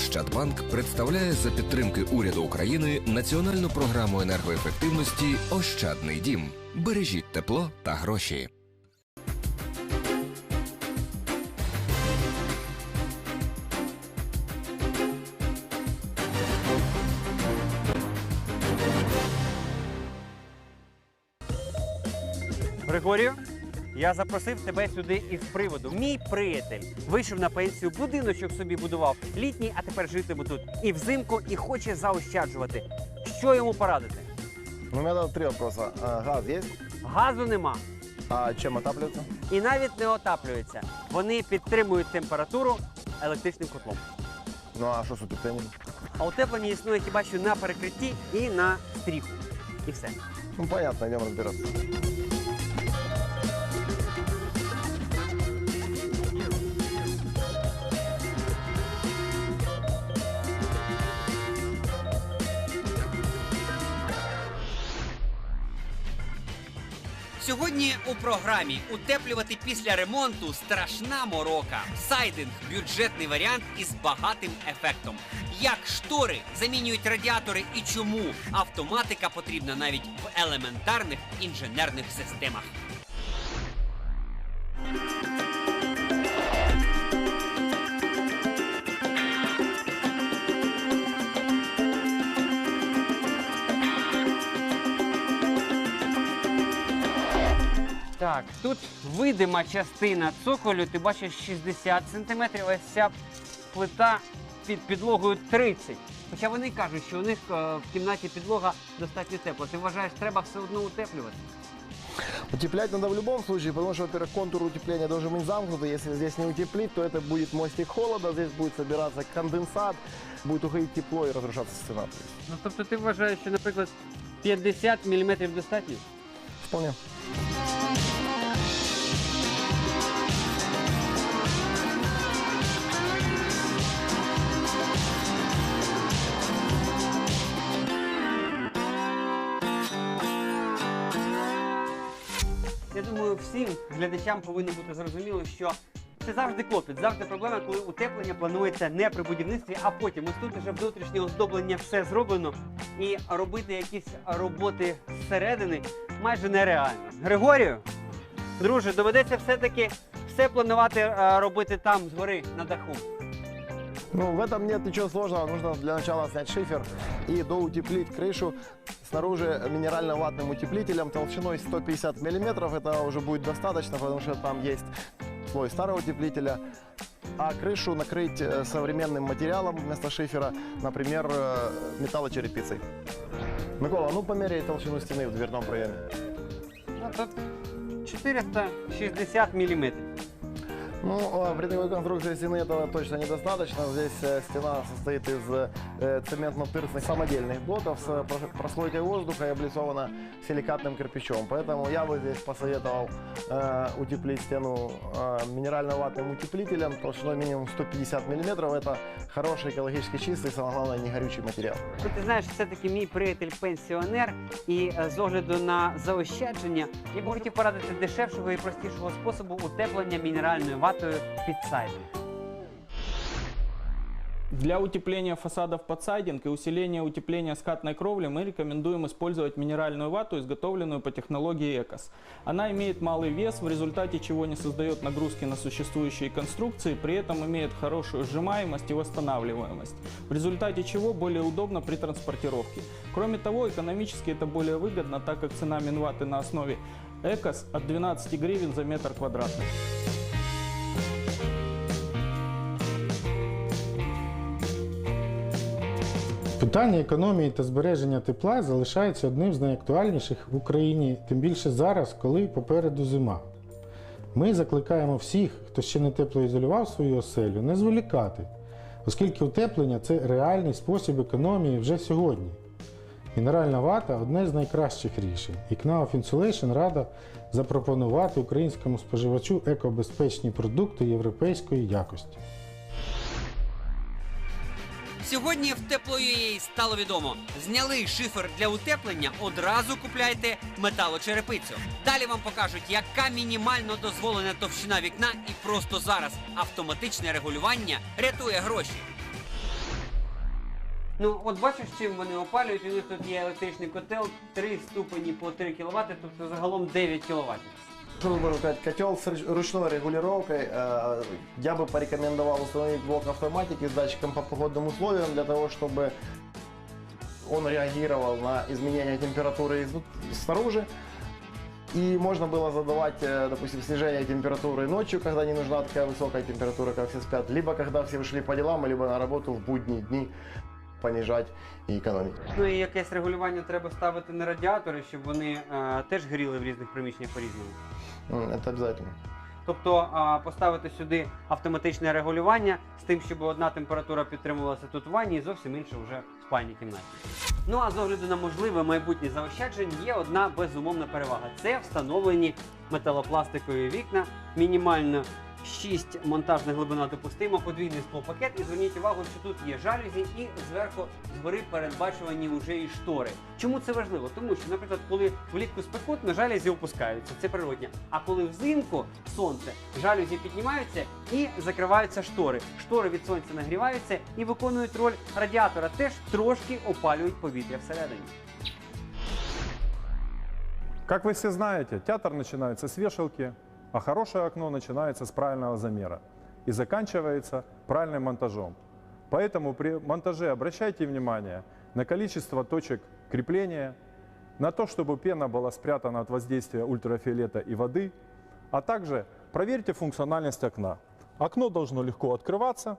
Ощадбанк представляє за підтримки уряду України національну програму енергоефективності Ощадний дім. Бережіть тепло та гроші. Григорію, я запросив тебе сюди із приводу. Мій приятель вийшов на пенсію, будиночок собі будував літній, а тепер житиме тут і взимку, і хоче заощаджувати. Що йому порадити? Ну, у тут три вопроса. А, Газ есть? Газу нема А чем отапливается? і навіть не отаплюється. Вони підтримують температуру електричним котлом. Ну а что с утеплением? А утеплення існує хіба що на перекритті і на стріху. І все. Ну понятно, идем разбираться. Сьогодні у програмі утеплювати після ремонту страшна морока. Сайдинг бюджетний варіант із багатим ефектом. Як штори замінюють радіатори і чому автоматика потрібна навіть в елементарних інженерних системах. Так, тут видима частина цоколю, ти бачиш 60 см, ось ця плита під підлогою 30. Хоча вони кажуть, що у них е, в кімнаті підлога достатньо тепла. Ти вважаєш, треба все одно утеплювати? Утеплять надо в любом случае, потому что, во-первых, контур утепления должен быть замкнутый. Если здесь не утеплить, то это будет мостик холода, здесь будет собираться конденсат, будет уходить тепло и разрушаться стена. То есть, Ну тобто ти вважаєш, що, наприклад, 50 мм достатньо? Вполне. Я думаю, всім глядачам повинно бути зрозуміло, що це завжди клопіт, завжди проблема, коли утеплення планується не при будівництві, а потім. Ось тут вже внутрішнє оздоблення все зроблено, і робити якісь роботи зсередини майже нереально. Григорію, друже, доведеться все-таки все планувати е, робити там згори на даху. Ну, в этом нет ничего сложного. Нужно для начала снять шифер и доутеплить крышу снаружи минерально-ватным утеплителем толщиной 150 миллиметров. Это уже будет достаточно, потому что там есть слой старого утеплителя. А крышу накрыть э, современным материалом вместо шифера, например, э, металлочерепицей. Микола, ну померяй толщину стены в дверном проеме. Ну, тут 460 мм. Ну, а в рядовой конструкции стены этого точно недостаточно. Здесь э, стена состоит из э, цементно-тырсных самодельных блоков с э, про- прослойкой воздуха и облицована силикатным кирпичом. Поэтому я бы здесь посоветовал э, утеплить стену э, минерально-ватным утеплителем толщиной минимум 150 мм. Это хороший экологически чистый, самое главное, не горючий материал. Ну, ти знаєш, все-таки мій приятель пенсіонер, і е, з огляду на заощадження, я б хотів порадити дешевшого і простішого способу утеплення мінеральною ватою під. Для утепления фасадов под сайдинг и усиления утепления скатной кровли мы рекомендуем использовать минеральную вату, изготовленную по технологии ЭКОС. Она имеет малый вес, в результате чего не создает нагрузки на существующие конструкции, при этом имеет хорошую сжимаемость и восстанавливаемость, в результате чего более удобно при транспортировке. Кроме того, экономически это более выгодно, так как цена минваты на основе ЭКОС от 12 гривен за метр квадратный. Питання економії та збереження тепла залишається одним з найактуальніших в Україні, тим більше зараз, коли попереду зима. Ми закликаємо всіх, хто ще не теплоізолював свою оселю, не зволікати, оскільки утеплення це реальний спосіб економії вже сьогодні. Мінеральна вата одне з найкращих рішень, і Knauf Insulation рада запропонувати українському споживачу екобезпечні продукти європейської якості. Сьогодні в тепло.ua стало відомо. Зняли шифер для утеплення, одразу купляйте металочерепицю. Далі вам покажуть, яка мінімально дозволена товщина вікна, і просто зараз автоматичне регулювання рятує гроші. Ну, от бачиш, чим вони опалюють, у них тут є електричний котел, 3 ступені по 3 кВт, тобто загалом 9 кВт. Что можно сказать? Котел с руч- ручной регулировкой. Э, Я бы порекомендовал установить блок автоматики с датчиком по погодным условиям для того, чтобы он реагировал на изменения температуры снаружи. И можно было задавать, э, допустим, снижение температуры ночью, когда не нужна такая высокая температура, как все спят, либо когда все ушли по делам, либо на работу в будние дни понижать и экономить. Ну і якесь регулювання треба ставити на радіатори, щоб вони е, теж гріли в різних приміщеннях по-різному. Это обязательно. Тобто а, поставити сюди автоматичне регулювання з тим, щоб одна температура підтримувалася тут в ванні і зовсім інша вже в спальній кімнаті. Ну а з огляду на можливе майбутнє заощадження є одна безумовна перевага. Це встановлені металопластикові вікна, мінімально 6 монтажна глибина допустима, подвійний склопакет. І зверніть увагу, що тут є жалюзі і зверху згори передбачувані вже і штори. Чому це важливо? Тому що, наприклад, коли влітку спекотно, жалюзі опускаються, це природньо. А коли взимку сонце, жалюзі піднімаються і закриваються штори. Штори від сонця нагріваються і виконують роль радіатора, теж трошки опалюють повітря всередині. Как вы все знаете, театр начинается с вешалки, а хорошее окно начинается с правильного замера и заканчивается правильным монтажом. Поэтому при монтаже обращайте внимание на количество точек крепления, на то, чтобы пена была спрятана от воздействия ультрафиолета и воды, а также проверьте функциональность окна. Окно должно легко открываться,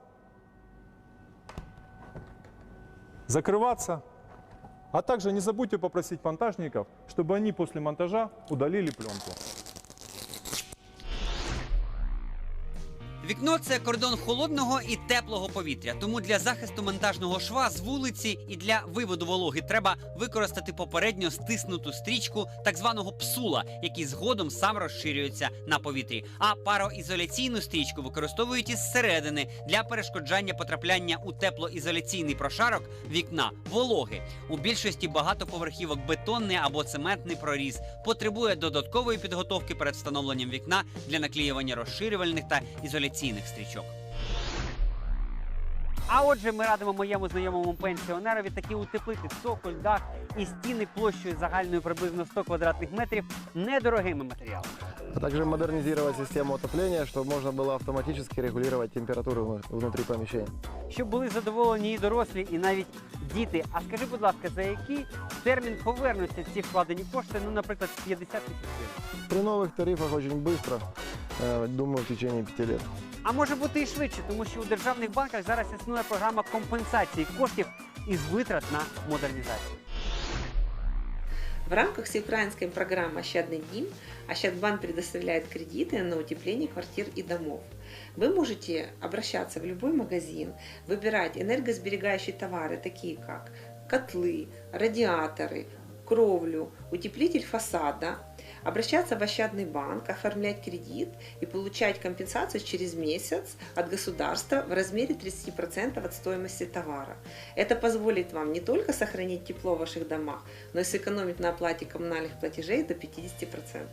закрываться, а также не забудьте попросить монтажников, чтобы они после монтажа удалили пленку. Вікно це кордон холодного і теплого повітря. Тому для захисту монтажного шва з вулиці і для виводу вологи треба використати попередньо стиснуту стрічку так званого псула, який згодом сам розширюється на повітрі. А пароізоляційну стрічку використовують із середини для перешкоджання потрапляння у теплоізоляційний прошарок вікна вологи. У більшості багатоповерхівок бетонний або цементний проріз потребує додаткової підготовки перед встановленням вікна для наклеювання розширювальних та ізоляційних стрічок. А отже, ми радимо моєму знайомому пенсіонерові таки утеплити цоколь, дах і стіни площею загальною приблизно 100 квадратних метрів недорогими матеріалами. А также модернизировать систему отопления, чтобы можно было автоматически регулировать температуру вну- внутри помещения. Щоб були задоволені і дорослі, і навіть діти. А скажи, будь ласка, за який термін повернуться ці вкладені кошти, ну, наприклад, 50 тисяч гривень? При новых тарифах очень быстро, э, думаю, в течение пяти лет. А може бути і швидше, тому що у державних банках зараз існує програма компенсації коштів із витрат на модернізацію. В рамках всеукраинской программы «Ощадный ДИМ» Ощадбанк предоставляет кредиты на утепление квартир и домов. Вы можете обращаться в любой магазин, выбирать энергосберегающие товары, такие как котлы, радиаторы, кровлю, утеплитель фасада, обращаться в Ощадный банк, оформлять кредит и получать компенсацию через месяц от государства в размере 30% от стоимости товара. Это позволит вам не только сохранить тепло в ваших домах, но и сэкономить на оплате коммунальных платежей до 50%.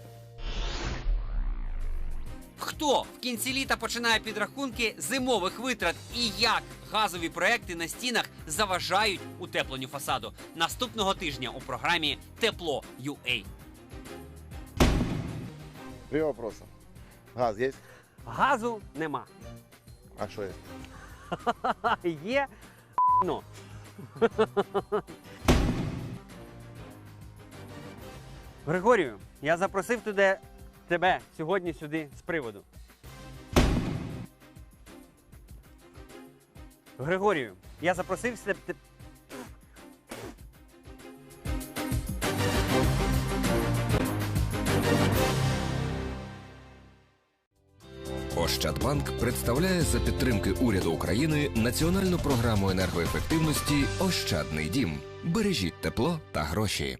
Хто в кінці літа починає підрахунки зимових витрат і як газові проекти на стінах заважають утепленню фасаду наступного тижня у програмі Тепло UA. Три вопроса. Газ есть? Газу нема. А что есть? Є ну. Григорію, я запросив туди тебе сьогодні сюди з приводу. Григорію, я запросив Ощадбанк представляє за підтримки уряду України національну програму енергоефективності Ощадний дім. Бережіть тепло та гроші.